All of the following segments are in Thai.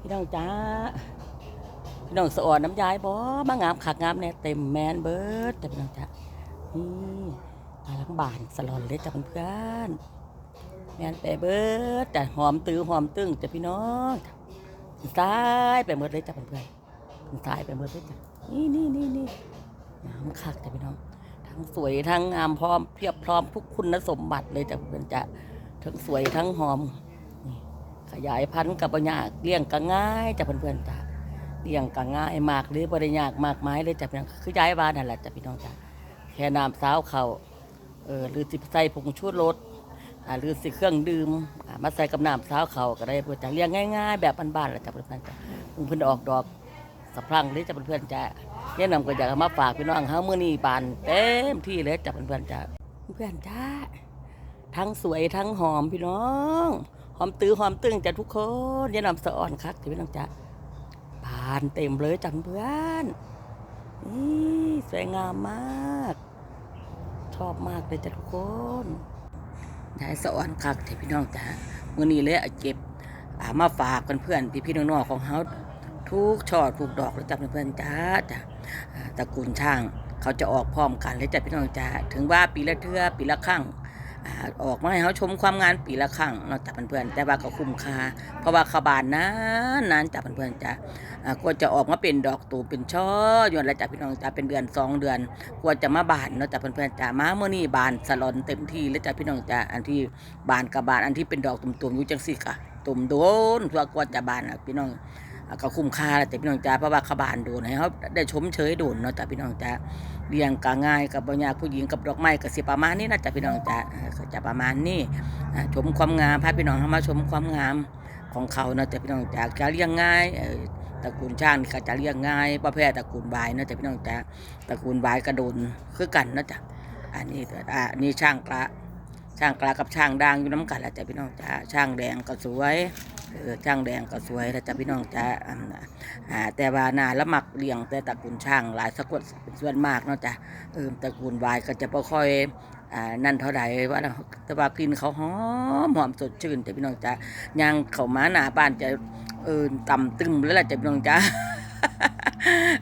พี่น้องจ้าพี่น้องสะอ่อนน้ำยายบ่มางามขักงามแน่เต็มแมนเบิร์ดแต่พี่น้องจ้านี่มาลังบานสลอนเลยจ้ะเพื่อนแมนไปเบิร์ดแต่หอมตื้อหอมตึงจ้ะพี่น้องซ้ายไปหมดเลยจ้ะเพื่อนๆซ้ายไปหมดเลยจ้ะนี่นี่นี่นี่งามคักจ้ะพี่น้อง ทั้งสวยทั้งงามพร้อมเพียบพร้อมทุกคุณสมบัติเลยจ้ะเพื่อนจ้ะทั้งสวยทั้งหอม ขยายพันธุ์กับปัญญากเลี้ยงก็ง่ายจ้ะเพื่อนๆจ้ะเลี้ยงก็ง่ายมากหรือบริยากมากมายเลยจ้ะพี่น้องคือย้ายบ้านนั่นแหละจ้ะพี่น้องจ้ะแค่น้ำสาวเขาเออหรือสิใส่ผงชูรสหรือสิเครื่องดื่มมาใส่กับน้ำสาวเขาก็ได้เพื่อนจ้ะเลี้ยงง่ายๆ แบบบ้านๆแหละจ้ะเพื่อนๆจ้ะเพิ่งเพิ่นออกดอกสะพรั่งเลยจ้ะเพื่อนๆจ้ะแนะนำก็อยากมาฝากพี่น้องเฮามื้อนี้บานเต็มที่เลยจ้ะเพื่อนๆจ้าเพื่อนจ้าทั้งสวยทั้งหอมพี่น้อง หอมตื้อหอมตึงจะทุกคนแนะนำสะอ่อนคักจ้ะพี่น้องจ้าบานเต็มเลยจ้ะเพื่อนนี่สวยงามมาก ชอบมากเลยจ้ะทุกคนยายสะอ่อนคักจ้ะพี่น้องจ้ามื้อนี้เลยเอาเก็บอามาฝากเพื่อนๆพี่ๆน้องๆของเฮาทุกช่อทุกดอกเลยจ้ะเพื่อนๆจ้าจ้ะตระกูลช่าง เขาจะออกพร้อมกันเลยจ้ะพี่น้องจ้าถึงว่าปีละเทือปีละครั้ง ออกมาให้เขาชมความงานปีละครั้งเนาะจ้ะเพื่อนๆแต่ว่าก็คุ้มค่าเพราะว่าขบานนานนานจ้ะเพื่อนๆจ้าอ่ากว่าจะออกมาเป็นดอกตูเป็นช่ออยู่แล้วจ้ะพี่น้องจ้าเป็นเดือนสองเดือนกว่าจะมาบานเนาะจ้ะเพื่อนๆจ้ามาเมื่อนี้บานสลอนเต็มที่เลยจ้ะพี่น้องจ้าอันที่บานกับบานอันที่เป็นดอกตุ่มๆอยู่จังสิกะตุ่มโดนเพื่อกว่าจะบานอะพี่น้อง ก็คุ้มค่าแต่พี่น้องจ้าเพราะว่าขบานโดนให้เขาได้ชมเชยโดนเนาะจ้าพี่น้องจ้าเลี้ยงก็ง่ายกับปัญญากผู้หญิงกับดอกไม้ก็สิประมาณนี้นะจ้าพี่น้องจ้าจะประมาณนี้ชมความงามพาพี่น้องเข้ามาชมความงามของเขาเนาะจ้าพี่น้องจ้าจะเลี้ยงง่ายตระกูลช่างนี่ก็จะเลี้ยงง่ายประเภทตระกูลบายเนาะจ้าพี่น้องจ้าตระกูลบายกระโดนคือกันเนาะจ้าอันนี้อะอันนี้ช่างกระช่างกระกับช่างด่างอยู่น้ำกันแหละจ้าพี่น้องจ้าช่างแดงก็สวย เออช่างแดงก็สวยแล้วจ้ะพี่น้องจ้ะอ่าอ่าแต่ว่านาละหมักเลี้ยงแต่ตระกูลช่างหลายสะกดเป็นส่วนมากเนาะจ้ะเออตระกูลวายก็จะบ่ค่อยอ่านั่นเท่าใดว่าแต่ว่ากลิ่นเขาหอมหอมสดชื่นแต่พี่น้องจ้ะย่างเขามาหน้าบ้านจะเออต่ำตึมแล้วล่ะจ้ะพี่น้องจ้ะ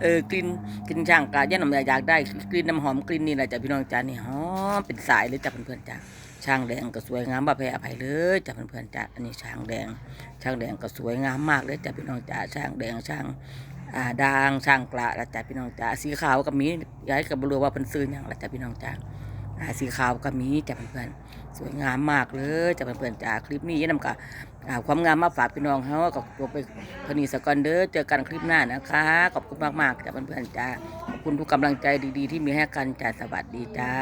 เออกลิ่นกลิ่นช่างกาย่าหนมอยากได้กลิ่นน้ำหอมกลิ่นนี่แหละจ้ะพี่น้องจ้านี่หอมเป็นสายเลยจ้ะเพื่อนๆจ้ะช่างแดงก็สวยงามบ่แพ้อภัยเลยจ้ะเพื่อนๆจ้ะอันนี้ช่างแดง ช่างแดงก็สวยงามมากเลยจ้ะพี่น้องจ้าช่างแดงช่างอ่าด่างช่างกระละจ้ะพี่น้องจ้าสีขาวก็มีย้ายกับบรู้ว่าเป็นซื้ออย่างละจ้ะพี่น้องจ้า สีขาวก็มีจ้ะเพื่อนๆสวยงามมากเลยจ้ะเพื่อนๆจ้าคลิปนี้ยันำกับความงามมาฝากพี่น้องเขากับตัวไปพนีสกอนเดอร์เจอกันคลิปหน้านะคะ ขอบคุณมากๆจ้ะเพื่อนๆจ้าขอบคุณทุกกำลังใจดีๆ ที่มีให้กันจ้าสวัสดีจ้า